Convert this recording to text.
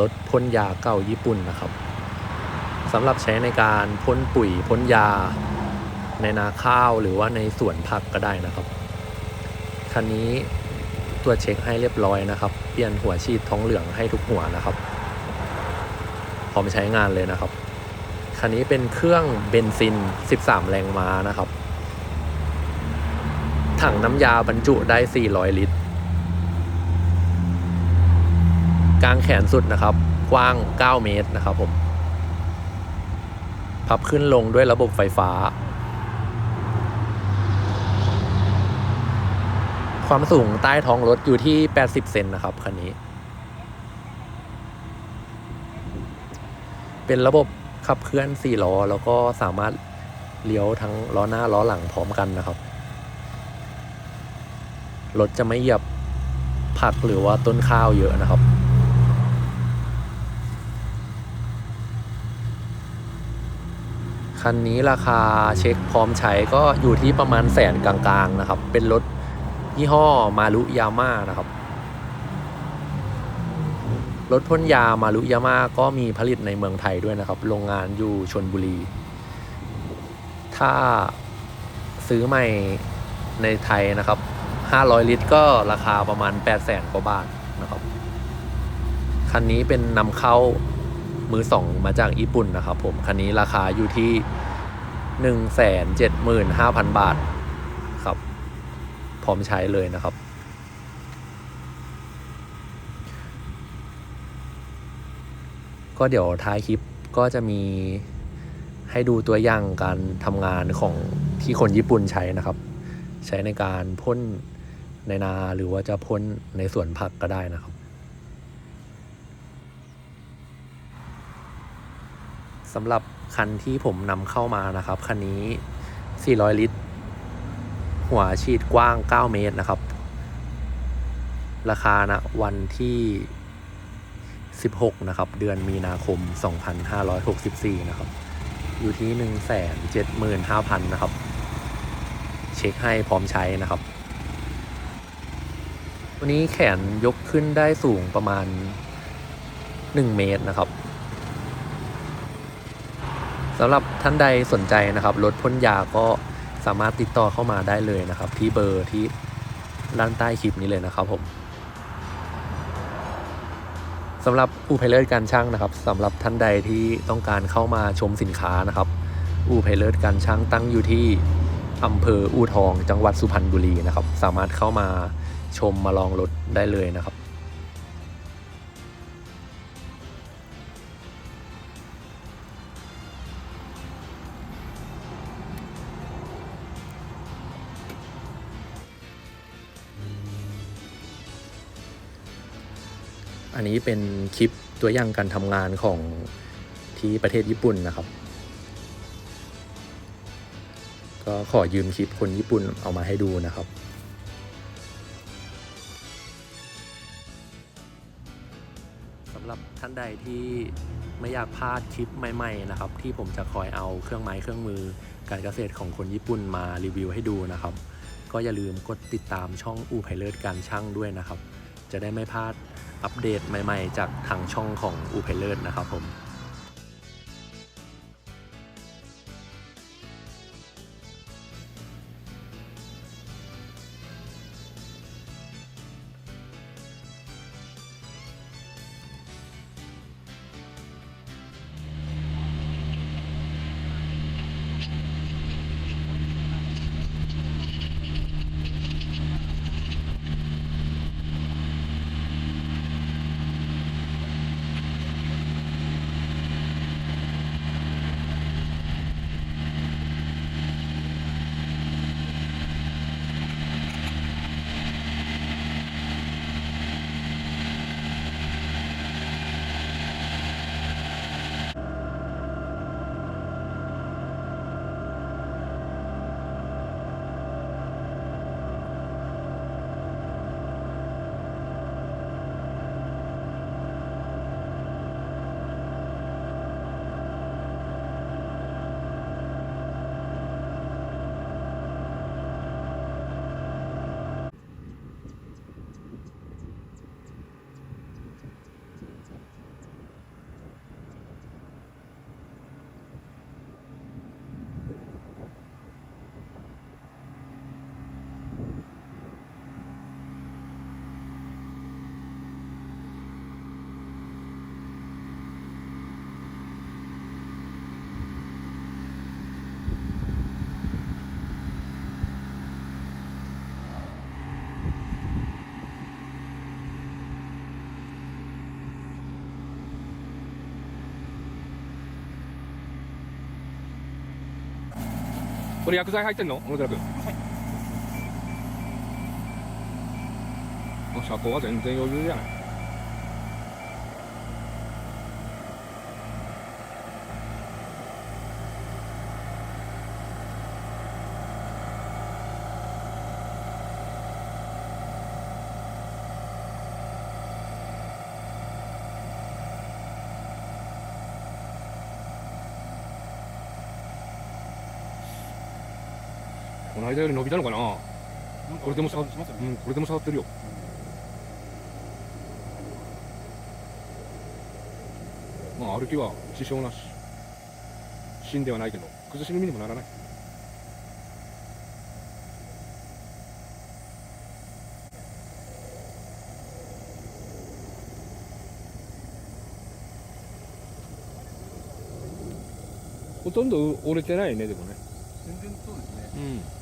รถพ่นยาเก่าญี่ปุ่นนะครับสำหรับใช้ในการพ่นปุ๋ยพ่นยาในนาข้าวหรือว่าในสวนผักก็ได้นะครับ คันนี้ตรวจเช็คให้เรียบร้อยนะครับ เปลี่ยนหัวฉีดท้องเหลืองให้ทุกหัวนะครับ พร้อมใช้งานเลยนะครับ คันนี้เป็นเครื่องเบนซิน 13 แรงม้านะครับ ถังน้ำยาบรรจุได้ 400 ลิตร กลางแขนสุดนะครับ กว้าง 9 เมตรนะครับผมพับขึ้นลงด้วยระบบไฟฟ้า ความสูงใต้ท้องรถอยู่ที่ 80 เซนนะครับคันนี้ เป็นระบบขับเคลื่อน 4 ล้อ แล้วก็สามารถเลี้ยวทั้งล้อหน้าล้อหลังพร้อมกันนะครับ รถจะไม่เหยียบผักหรือว่าต้นข้าวเยอะนะครับ คันนี้ราคาเช็คพร้อมใช้ก็อยู่ที่ประมาณแสนกลางๆนะครับ เป็นรถยี่ห้อมารุยาม่านะครับ รถพ่นยามารุยาม่าก็มีผลิตในเมืองไทยด้วยนะครับ โรงงานอยู่ชนบุรี ถ้าซื้อใหม่ในไทยนะครับ 500 ลิตรก็ราคาประมาณ 8 0 0แสนกว่าบาทนะครับ คันนี้เป็นนำเข้า มือสองมาจากญี่ปุ่นนะครับผม คันนี้ราคาอยู่ที่175,000บาทครับ พร้อมใช้เลยนะครับ ก็เดี๋ยวท้ายคลิปก็จะมีให้ดูตัวอย่างการทำงานของที่คนญี่ปุ่นใช้นะครับ ใช้ในการพ่นในนาหรือว่าจะพ่นในสวนผักก็ได้นะครับ สำหรับคันที่ผมนำเข้ามานะครับ คันนี้ 400 ลิตร หัวฉีดกว้าง 9 เมตรนะครับ ราคานะวันที่ 16 นะครับ เดือนมีนาคม 2564 นะครับ อยู่ที่ 175,000 นะครับ เช็คให้พร้อมใช้นะครับวันนี้แขนยกขึ้นได้สูงประมาณ 1 เมตรนะครับ สำหรับท่านใดสนใจนะครับรถพ่นยาก็สามารถติดต่อเข้ามาได้เลยนะครับ ที่เบอร์ที่ด้านใต้คลิปนี้เลยนะครับผมสำหรับอู่ไพเลิศการช่างนะครับสำหรับท่านใดที่ต้องการเข้ามาชมสินค้านะครับอู่ไพเลิศการช่างตั้งอยู่ที่อำเภออู่ทอง จังหวัดสุพรรณบุรีนะครับ สามารถเข้ามาชมมาลองรถได้เลยนะครับ อันนี้เป็นคลิปตัวอย่างการทำงานของที่ประเทศญี่ปุ่นนะครับ ก็ขอยืมคลิปคนญี่ปุ่นเอามาให้ดูนะครับสำหรับท่านใดที่ไม่อยากพลาดคลิปใหม่ๆนะครับ ที่ผมจะคอยเอาเครื่องไม้เครื่องมือการเกษตรของคนญี่ปุ่นมารีวิวให้ดูนะครับ ก็อย่าลืมกดติดตามช่องอูไพเลิศการช่างด้วยนะครับ จะได้ไม่พลาดอัปเดตใหม่ ๆ จากทางช่องของอูเพเลิศนะครับผม これ薬剤入ってんの？小野寺君あ車高は全然余裕じゃないこの間より伸びたのかな？これでも下がね。うんこれでも下がってるよ。まあ歩きは支障なし。死んではないけど崩し耳にもならない。ほとんど折れてないねでもね。全然そうですね。うん